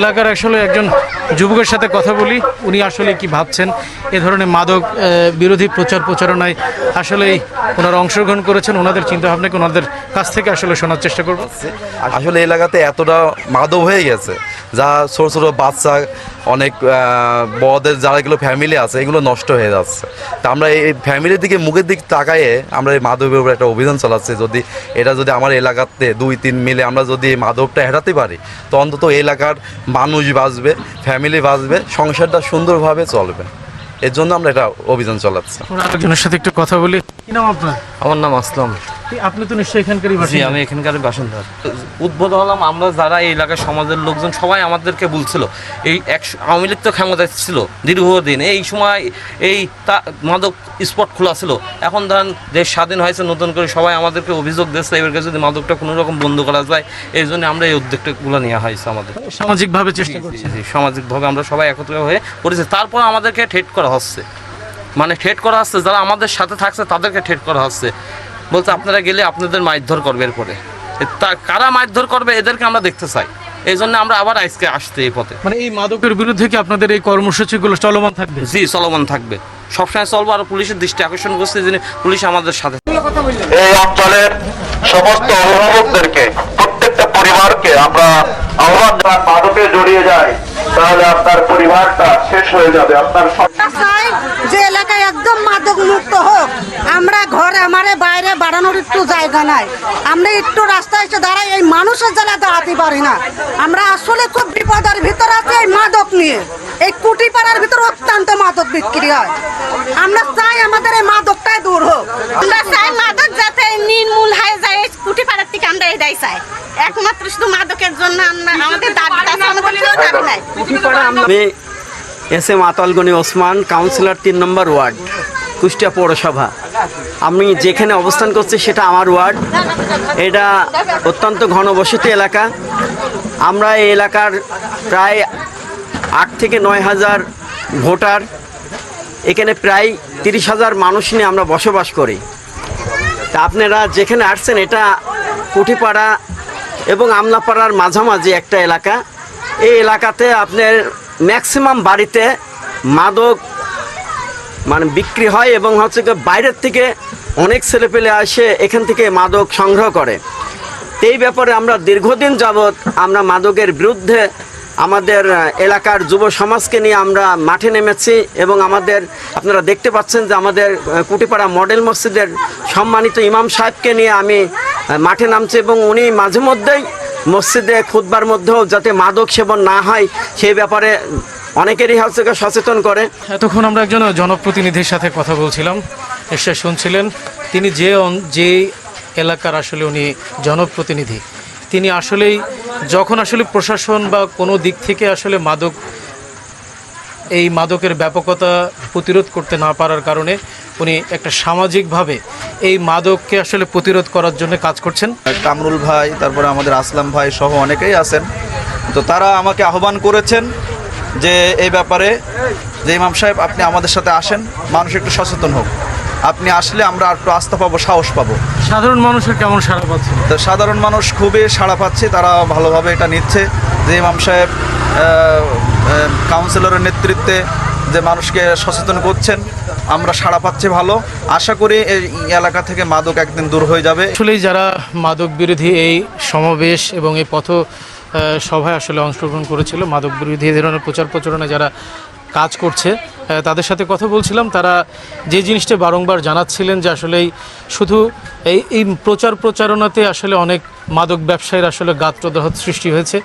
এলাকার আসলে একজন যুবকের সাথে কথা বলি। উনি আসলে কি ভাবছেন? এ ধরনের মাদক বিরোধী প্রচার প্রচারণায় আসলে ওনারা অংশগ্রহণ করেছেন। ওনাদের চিন্তা ভাবনাকে ওনাদের কাছ থেকে আসলে শোনার চেষ্টা করব। আসলে এলাকাতে এতটা মাদক হয়ে গেছে। যা ছোট ছোট বাচ্চা, অনেক বড়দের যারা এগুলো ফ্যামিলি আছে, এগুলো নষ্ট হয়ে যাচ্ছে। তা আমরা এই ফ্যামিলির দিকে, মুখের দিক তাকায়ে আমরা এই মাদকের উপর একটা অভিযান চালাচ্ছি। যদি এটা যদি আমার এলাকাতে দুই, তিন মিলে আমরা যদি মাদকটা হেরাতে পারি, তো অন্তত এলাকার মানুষ বাঁচবে ফ্যামিলি বাঁচবে সংসারটা সুন্দরভাবে চলবে। এর জন্য আমরা এটা অভিযান চালাচ্ছি। আমরা সাথে একটু কথা বলি। কি নাম আপনার? আমার নাম আসলাম। আপনি তো নিশ্চয়ই এখানকারই বাসিন্দা। আমি এখানকার বাসিন্দা। হলাম আমরা যারা এই এলাকার সমাজের লোকজন সবাই আমাদেরকে বলছিল। এই এক আওয়ামী লীগ তো ক্ষমতায় ছিল দীর্ঘদিন। এই সময় এই তা মাদক স্পট খোলা ছিল। এখন ধরেন দেশ স্বাধীন হয়েছে নতুন করে সবাই আমাদেরকে অভিযোগ দিচ্ছে এবারকে যদি মাদকটা কোনো রকম বন্ধ করা যায় এই জন্য আমরা এই উদ্যোগটাগুলো নেওয়া হয়েছে আমাদের। সামাজিকভাবে চেষ্টা করছি সামাজিকভাবে আমরা সবাই একত্র হয়ে করেছি তারপর আমাদেরকে ঠেট করা হচ্ছে। মানে ঠেট করা হচ্ছে যারা আমাদের সাথে থাকছে তাদেরকে ঠেট করা হচ্ছে। বলছে আপনারা গেলে আপনাদের মারধর করবে এরপরে। তা- কারা মারধর করবে এদেরকে আমরা দেখতে চাই। এই জন্য আমরা আবার আজকে আসতে এই পথে। মানে এই মাদকের বিরুদ্ধে কি আপনাদের এই কর্মসূচিগুলো চলমান থাকবে? জি চলমান থাকবে। সবসময় চলবো আর পুলিশের দৃষ্টি আকর্ষণ করছে যে পুলিশ আমাদের সাথে এই অঞ্চলের সমস্ত অভিভাবকদেরকে প্রত্যেকটা পরিবারকে আমরা আহ্বান জানান মাদকে জড়িয়ে যায়। তাহলে আপনার পরিবারটা শেষ হয়ে যাবে আপনার চাই যে এলাকায় একদম মাদক মুক্ত হোক। আমরা ঘরে আমারে বাইরে বাড়ানোর একটু জায়গা নাই। আমরা একটু রাস্তায় এসে দাঁড়াই এই মানুষের জ্বালা দাঁড়াতে পারি না। আমরা আসলে খুব বিপদের ভিতর আছি এই মাদক নিয়ে। এই কুটি পাড়ার ভিতর অত্যন্ত মাদক বিক্রি হয়। আমরা চাই আমাদের এই মাদকটাই দূর হোক। আমরা চাই মাদক যাতে নির্মূল হয়ে যায় কুটি পাড়ার থেকে আমরা এটাই চাই। একমাত্র শুধু মাদকের জন্য আমরা আমাদের দাবি আছে আমাদের কোনো দাবি নাই। আমি S M Atalgani Osman councillor তিন নম্বর ওয়ার্ড কুষ্টিয়া পৌরসভা। আমি যেখানে অবস্থান করছি সেটা আমার ওয়ার্ড। এটা অত্যন্ত ঘনবসতি এলাকা। আমরা এই এলাকার প্রায় আট থেকে নয় হাজার ভোটার। এখানে প্রায় তিরিশ হাজার মানুষ নিয়ে আমরা বসবাস করি। আপনারা যেখানে আসছেন, এটা কুঠিপাড়া এবং আমলাপাড়ার মাঝামাঝি একটা এলাকা। এই এলাকাতে আপনার ম্যাক্সিমাম বাড়িতে মাদক মানে বিক্রি হয় এবং হচ্ছে বাইরের থেকে অনেক ছেলেপেলে আসে, এখান থেকে মাদক সংগ্রহ করে। এই ব্যাপারে আমরা দীর্ঘদিন যাবৎ আমরা মাদকের বিরুদ্ধে আমাদের এলাকার যুব সমাজকে নিয়ে আমরা মাঠে নেমেছি এবং আমাদের, আপনারা দেখতে পাচ্ছেন যে আমাদের কুটিপাড়া মডেল মসজিদের সম্মানিত ইমাম সাহেবকে নিয়ে আমি মাঠে নামছি এবং উনি মাঝে মধ্যেই মসজিদে খুদবার মধ্যেও যাতে মাদক সেবন না হয় সেই ব্যাপারে অনেকেরই হচ্ছে সচেতন করে। এতক্ষণ আমরা একজন জনপ্রতিনিধির সাথে কথা বলছিলাম। এসে শুনছিলেন, তিনি যে যে এলাকার আসলে উনি জনপ্রতিনিধি। তিনি আসলেই যখন আসলে প্রশাসন বা কোনো দিক থেকে আসলে মাদক, এই মাদকের ব্যাপকতা প্রতিরোধ করতে না পারার কারণে উনি একটা সামাজিকভাবে এই মাদককে আসলে প্রতিরোধ করার জন্য কাজ করছেন। কামরুল ভাই, তারপরে আমাদের আসলাম ভাই সহ অনেকেই আছেন। তো তারা আমাকে আহ্বান করেছেন যে এই ব্যাপারে যে ইমাম সাহেব, আপনি আমাদের সাথে আসেন, মানুষ একটু সচেতন হোক। আপনি আসলে আমরা আর একটু আস্থা পাবো সাহস পাবো। সাধারণ মানুষের কেমন সাড়া পাচ্ছে? তো সাধারণ মানুষ খুবই সাড়া পাচ্ছে তারা ভালোভাবে এটা নিচ্ছে। যে ইমাম সাহেব কাউন্সিলরের নেতৃত্বে যে মানুষকে সচেতন করছেন আমরা সাড়া পাচ্ছি ভালো। আশা করি এই এলাকা থেকে মাদক একদিন দূর হয়ে যাবে। আসলেই যারা মাদক বিরোধী এই সমাবেশ এবং এই পথ সভায় আসলে অংশগ্রহণ করেছিল মাদক বিরোধী এই ধরনের প্রচার প্রচারণায় যারা কাজ করছে তাদের সাথে কথা বলছিলাম। তারা যে জিনিসটা বারংবার জানাচ্ছিলেন যে আসলে শুধু এই এই প্রচার প্রচারণাতে আসলে অনেক মাদক ব্যবসায়ীর আসলে গাত্রদাহ সৃষ্টি হয়েছে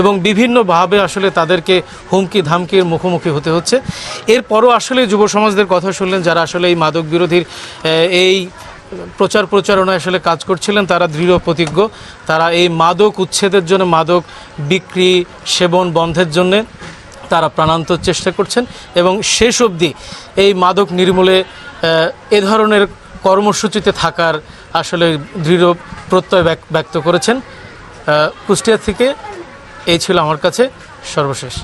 এবং বিভিন্নভাবে আসলে তাদেরকে হুমকি ধামকির মুখোমুখি হতে হচ্ছে। এরপরও আসলে যুব সমাজদের কথা শুনলেন, যারা আসলে এই মাদক বিরোধীর এই প্রচার প্রচারণায় আসলে কাজ করছিলেন, তারা দৃঢ় প্রতিজ্ঞ। তারা এই মাদক উচ্ছেদের জন্য, মাদক বিক্রি, সেবন বন্ধের জন্যে তারা প্রাণান্তর চেষ্টা করছেন এবং শেষ অবধি এই মাদক নির্মূলে এ ধরনের কর্মসূচিতে থাকার আসলে দৃঢ় প্রত্যয় ব্যক- ব্যক্ত করেছেন। কুষ্টিয়া থেকে এই ছিল আমার কাছে সর্বশেষ।